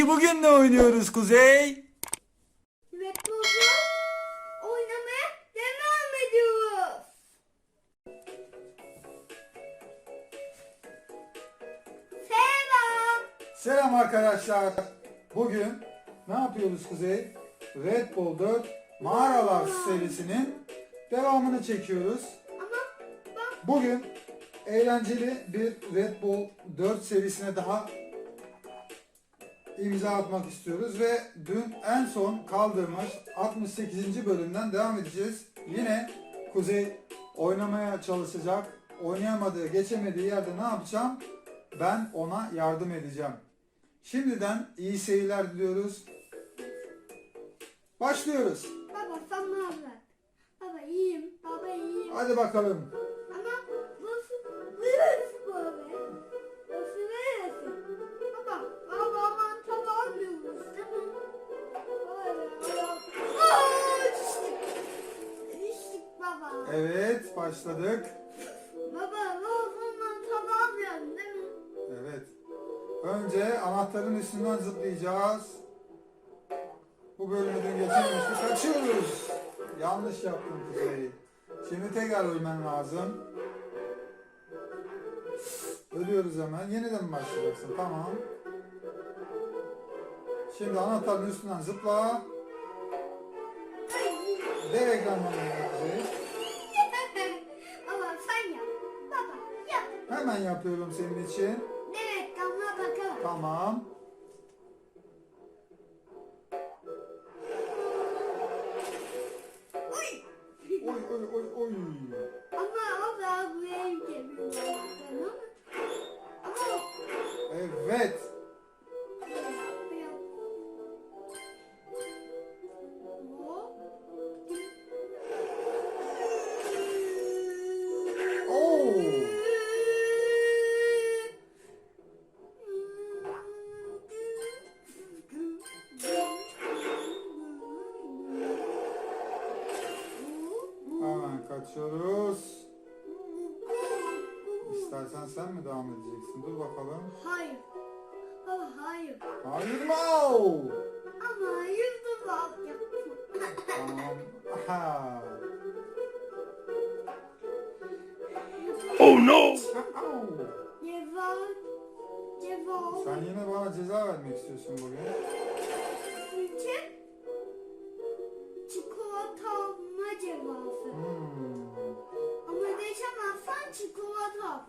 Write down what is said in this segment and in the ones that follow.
Peki bugün ne oynuyoruz Kuzey? Ve burada oynamaya devam ediyoruz. Selam. Selam arkadaşlar. Bugün ne yapıyoruz Kuzey? Red Bull 4 Mağaralar serisinin devamını çekiyoruz. Ama bak Bugün eğlenceli bir Red Bull 4 serisine daha imza atmak istiyoruz ve dün en son kaldığımız 68. bölümden devam edeceğiz. Yine Kuzey oynamaya çalışacak. Oynayamadığı, geçemediği yerde ne yapacağım? Ben ona yardım edeceğim. Şimdiden iyi seyirler diliyoruz. Başlıyoruz. baba sen ne haber? Baba iyiyim. Baba iyiyim. Hadi bakalım. Ama burası Evet, başladık. Baba, baba tabağı diyorsun değil mi? Evet. Önce anahtarın üstünden zıplayacağız. Bu bölümü dün geçememiştik. Kaçıyoruz. Yanlış yaptım Kuzey. Şimdi tekrar ölmen lazım. Ölüyoruz hemen. Yeniden başlayacaksın. Tamam. Şimdi anahtarın üstünden zıpla. Dev ekrandan oyna Hemen yapıyorum senin için. Evet, damla bakalım. Tamam. Sen mi devam edeceksin? Dur bakalım. Hayır. Baba hayır. Hayır mı? Ama yıldız alt yaptım. Tamam. Aha. Oh no! Au. Ceva. Ceva. Sen yine bana ceza vermek istiyorsun bugün.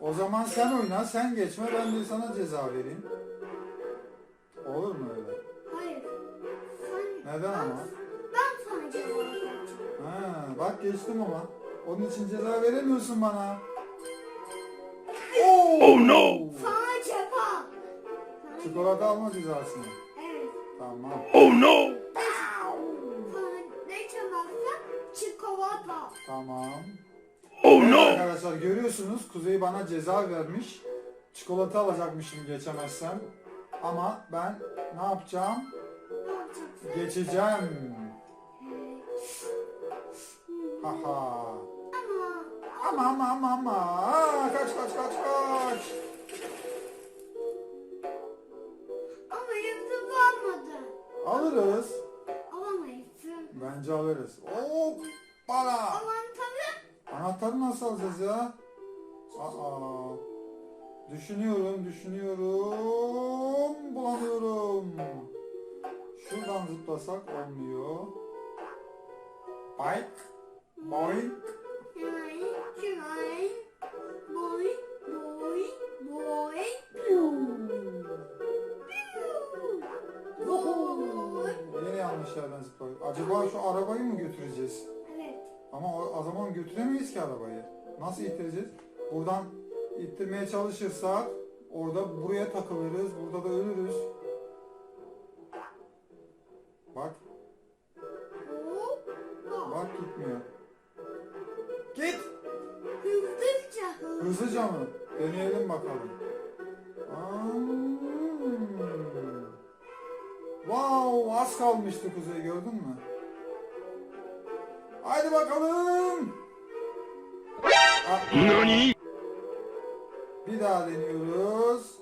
O zaman sen oyna, sen geçme, ben de sana ceza vereyim. Olur mu öyle? Hayır. Sen, Neden ama? Ben sana cevap vereceğim. Ha, bak geçtim ama. Onun için ceza veremiyorsun bana. Oh no! Sana. Sana- Çikolata alma cezasını. Evet. Tamam. Oh no! Sana geçemezsen çikolata. Tamam. Oh Evet no! arkadaşlar görüyorsunuz Kuzey bana ceza vermiş. Çikolata alacakmışım geçemezsem. Ama ben ne yapacağım? Geçeceğim. Haha. Ama Ama ama ama ama. Aa, kaç kaç kaç kaç. ama yıldız almadı. Alırız. Alamayız. Bence alırız. Hop. Bana. Aman tabii. Anahtarı nasıl alacağız ya? Aa. Düşünüyorum, düşünüyorum. Bulamıyorum. Şuradan zıplasak olmuyor. Bike. Boink. Yine yanlış yerden zıpladık. Acaba şu arabayı mı götüreceğiz? Ama o, o zaman götüremeyiz ki arabayı. Nasıl ittireceğiz? Buradan ittirmeye çalışırsak orada buraya takılırız. Burada da ölürüz. Bak. Bak gitmiyor. Git. Hızlıca hız. Hızlıca mı? Deneyelim bakalım. Wow, az kalmıştı Kuzey gördün mü? Haydi bakalım. NANI? bir daha deniyoruz.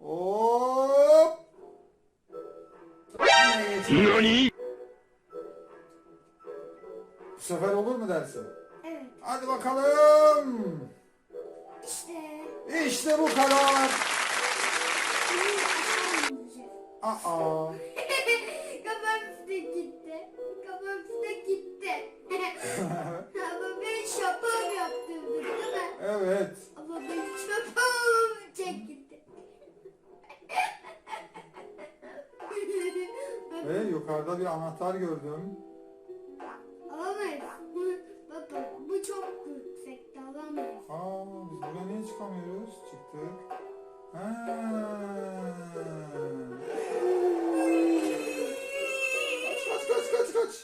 Hop. NANI? Bu sefer olur mu dersin? Evet. Hadi bakalım. İşte. İşte bu kadar. Aa. Ve yukarıda bir anahtar gördüm. Alamayız. Baba bu çok yüksekte alamayız. Aa, biz buraya niye çıkamıyoruz? Çıktık. Ha. Kaç kaç kaç kaç.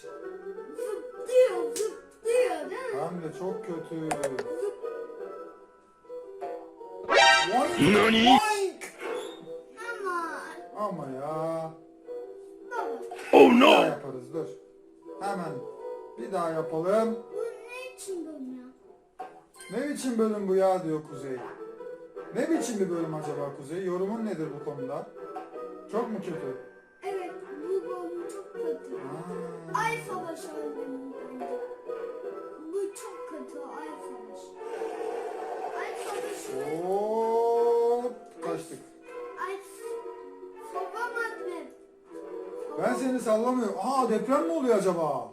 Zıplıyor zıplıyor değil mi? Hem de çok kötü. NANI? Ama Ama ya. Oh Bir daha no! yaparız dur. Hemen bir daha yapalım. bu ne için bölüm ya? Ne biçim bölüm bu ya diyor Kuzey. Ne biçim bir bölüm acaba Kuzey? Yorumun nedir bu konuda? Çok mu kötü? Evet bu bölüm çok kötü. Ha. Ay savaşı öldüm. Bu çok kötü ay savaşı. Ay savaşı. Hop kaçtık. Ben seni sallamıyorum. Aa deprem mi oluyor acaba?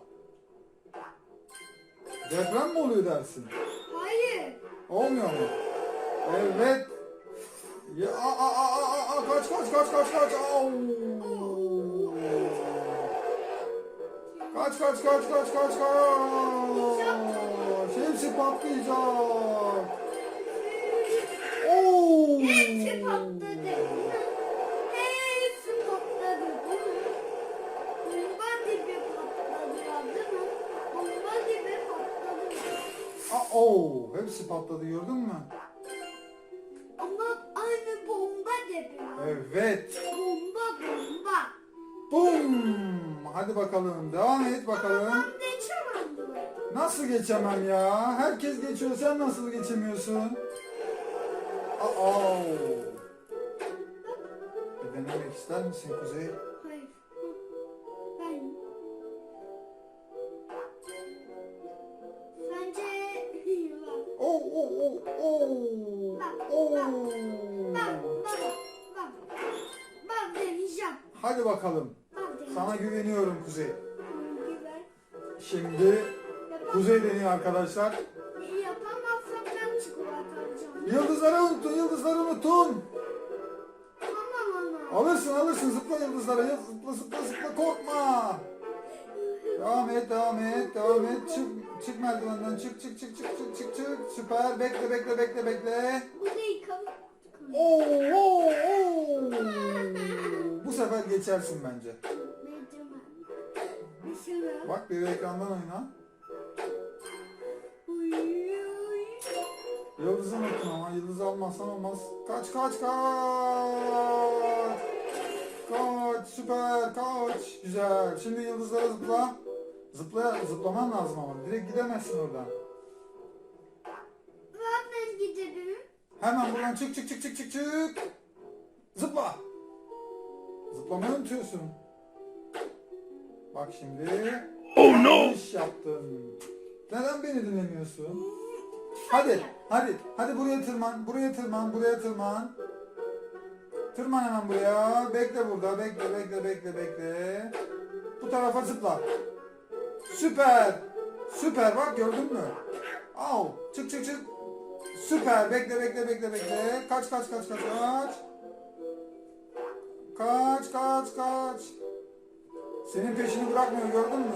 Deprem mi oluyor dersin? Hayır. Olmuyor mu? Evet. Ya, aa, aa, aa, aa, aa, kaç kaç kaç kaç kaç. Au. Kaç kaç kaç kaç kaç kaç. Hepsi patlayacak. Oo. Hepsi patladı. Oo. Hepsi patladı gördün mü? Ama aynı bomba gibi. Evet. Bomba bomba. Bum. Hadi bakalım. Devam et bakalım. Ben geçemedim. Nasıl geçemem ya? Herkes geçiyor. Sen nasıl geçemiyorsun? Aa. Bir denemek ister misin Kuzey? Hadi bakalım. Sana güveniyorum Kuzey. Şimdi Kuzey deniyor arkadaşlar. Yapamazsam ben çikolata alacağım. Yıldızları unutun, yıldızları ama. Alırsın alırsın zıpla yıldızlara. Yı- Zıpla zıpla zıpla korkma. Devam et devam et devam et. Çık çık merdivenden çık çık çık çık çık çık çık. Süper bekle bekle bekle bekle. Bu değil kalıp. Oo oo oo. Bu sefer geçersin bence. Bak bir ekrandan oyna. Yıldızı unutun ama yıldızı almazsan olmaz. Kaç kaç kaç. Kaç süper kaç. Güzel. Şimdi yıldızlara zıpla. Zıpla zıplaman lazım ama. Direkt gidemezsin oradan. Nereden gidelim? Hemen buradan çık çık çık çık çık çık. Zıpla. Zıplamayı unutuyorsun. Bak şimdi. Oh no! Yanlış yaptın. Neden beni dinlemiyorsun? Hadi, hadi, hadi buraya tırman, buraya tırman, buraya tırman. Tırman hemen buraya. Bekle burada, bekle, bekle, bekle, bekle. Bu tarafa zıpla. Süper. Süper bak gördün mü? Al. Çık çık çık. Süper. Bekle bekle bekle bekle. Kaç kaç kaç kaç kaç. Kaç kaç kaç. Senin peşini bırakmıyor gördün mü?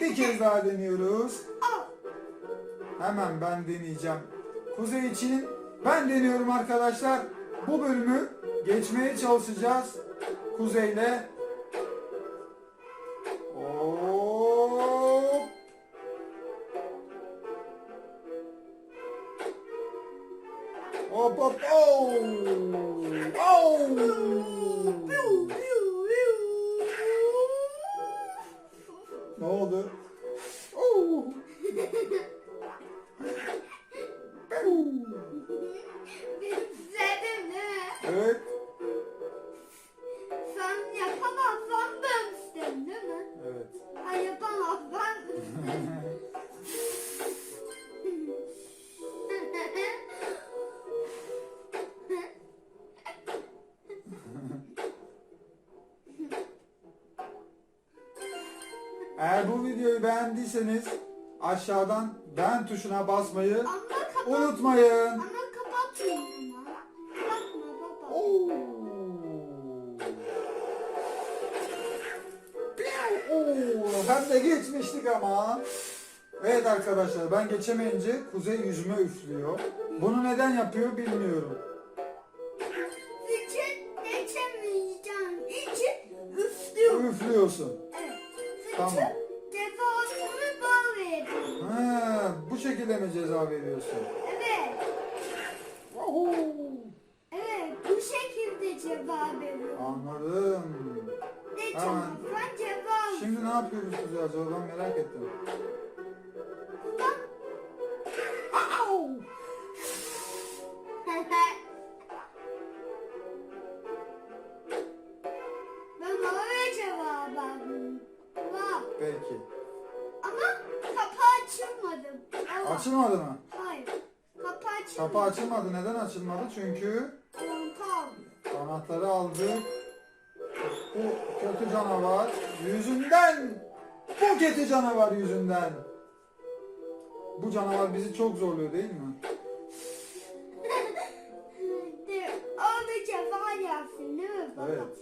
Bir kez daha deniyoruz. Hemen ben deneyeceğim. Kuzey için ben deniyorum arkadaşlar. Bu bölümü geçmeye çalışacağız. Kuzey'le. Eğer bu videoyu beğendiyseniz aşağıdan beğen tuşuna basmayı unutmayın. Ama kapatmayın ama. Kapatma baba. Oo. Oo, hem de geçmiştik ama. Evet arkadaşlar ben geçemeyince Kuzey yüzüme üflüyor. Bunu neden yapıyor bilmiyorum. Ha, bu şekilde mi ceza veriyorsun? Evet. Oho. Evet. Bu şekilde cevap veriyorum. Anladım. Ne cevap? Ben cevap. Şimdi ne yapıyoruz Kuzey acaba ben merak ettim. Au! Açılmadı mı? Hayır. Kapı açılmadı. Kapı açılmadı. Neden açılmadı? Çünkü Tamam. anahtarı aldık. Bu kötü canavar yüzünden. Bu kötü canavar yüzünden. Bu canavar bizi çok zorluyor değil mi? Orada cevap yapsın değil mi baba? Evet.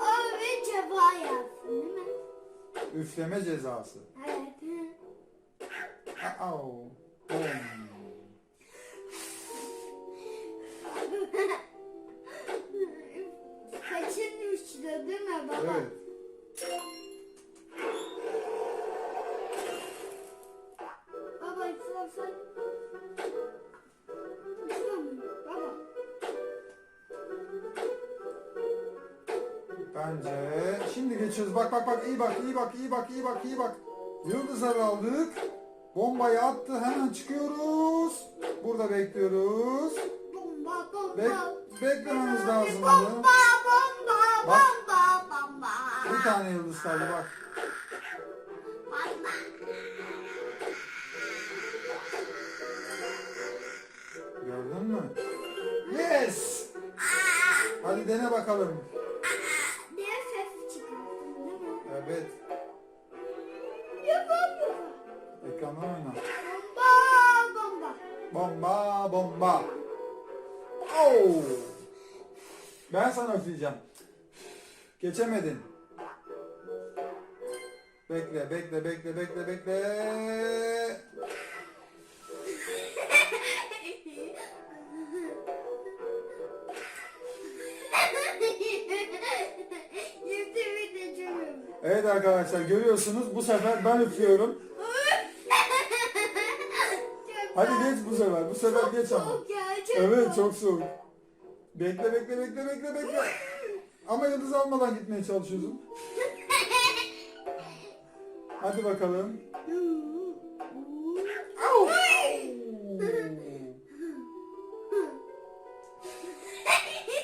Orada cevap yapsın değil mi? Üfleme cezası. Evet. Au. Bom. Saçın uçtu değil mi baba? Evet. Baba istersen. Baba. Bence şimdi geçiyoruz. Bak bak bak iyi bak iyi bak iyi bak iyi bak iyi bak. Yıldızları aldık. Bombayı attı. Hemen çıkıyoruz. Burada bekliyoruz. Bek beklememiz lazım. Bomba Bak. Bir tane yıldız kaldı bak. Gördün mü? Yes! Hadi dene bakalım. diye ses çıkarttın değil mi? Evet. Yapamıyorum. Ekrandan oyna. Bomba bomba. Bomba bomba. Oh! Ben sana üfleyeceğim. Geçemedin. Bekle, bekle, bekle, bekle, bekle. Evet arkadaşlar görüyorsunuz bu sefer ben üflüyorum. Hadi geç bu sefer. Bu sefer geç ama. Evet çok soğuk. Bekle bekle bekle bekle bekle. Ama yıldız almadan gitmeye çalışıyorsun. Hadi bakalım. Au!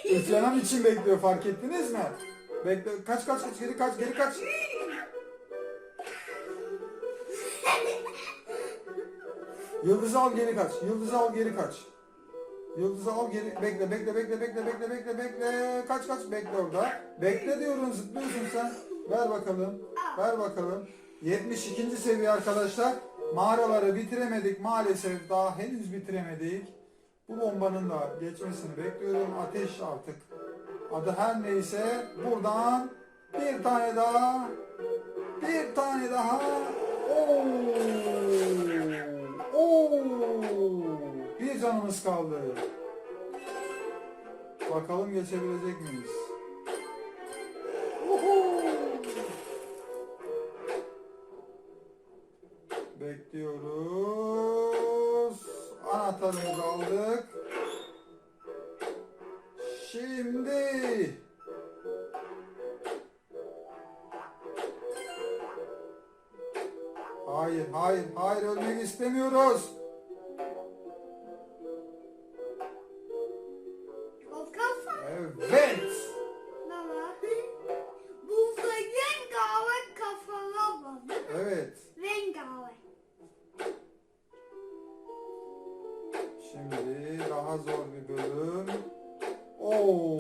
Üflemem için bekliyor fark ettiniz mi? Bekle kaç kaç kaç geri kaç geri kaç. Yıldızı al geri kaç. Yıldızı al geri kaç. Yıldızı al geri bekle bekle bekle bekle bekle bekle bekle kaç kaç bekle orada. Bekle diyorum zıplıyorsun sen. Ver bakalım. Ver bakalım. 72. seviye arkadaşlar. Mağaraları bitiremedik maalesef daha henüz bitiremedik. Bu bombanın da geçmesini bekliyorum. Ateş artık. Adı her neyse buradan bir tane daha bir tane daha Oo! Oo! Bir canımız kaldı. Bakalım geçebilecek miyiz? Uhu! Bekliyoruz. Anahtarımızı aldık. Şimdi Hayır, hayır, hayır ölmek istemiyoruz. bir bölüm. Oo.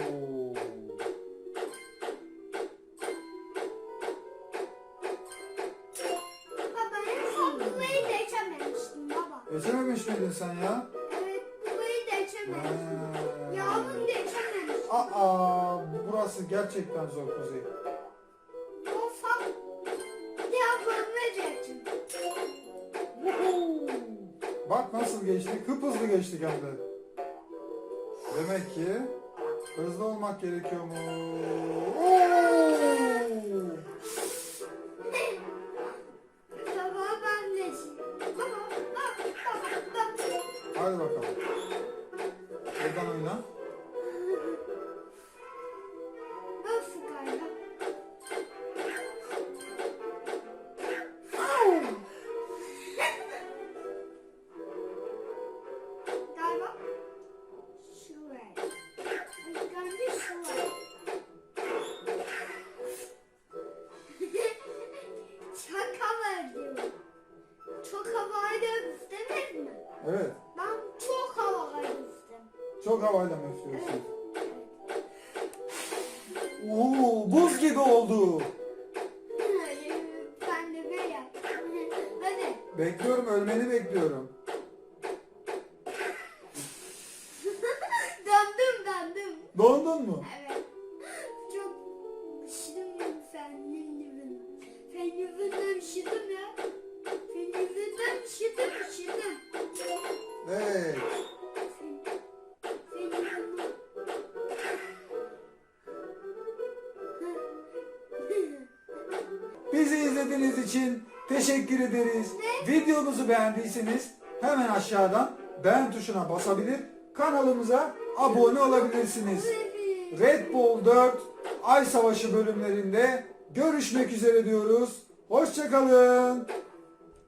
Geçememiş miydin sen ya? Evet, burayı da geçememiştim. Ya bunu da geçememiştim. Aa, burası gerçekten zor Kuzey. Of, ya bölüme geçtim. Bak nasıl geçtik, hıp hızlı geçtik hem de. Demek ki hızlı olmak gerekiyor mu? Çok havayla mı istiyorsun? Oo, buz gibi oldu. İçin teşekkür ederiz. Videomuzu beğendiyseniz hemen aşağıdan beğen tuşuna basabilir, kanalımıza abone olabilirsiniz. Red Bull 4 Ay Savaşı bölümlerinde görüşmek üzere diyoruz. Hoşçakalın.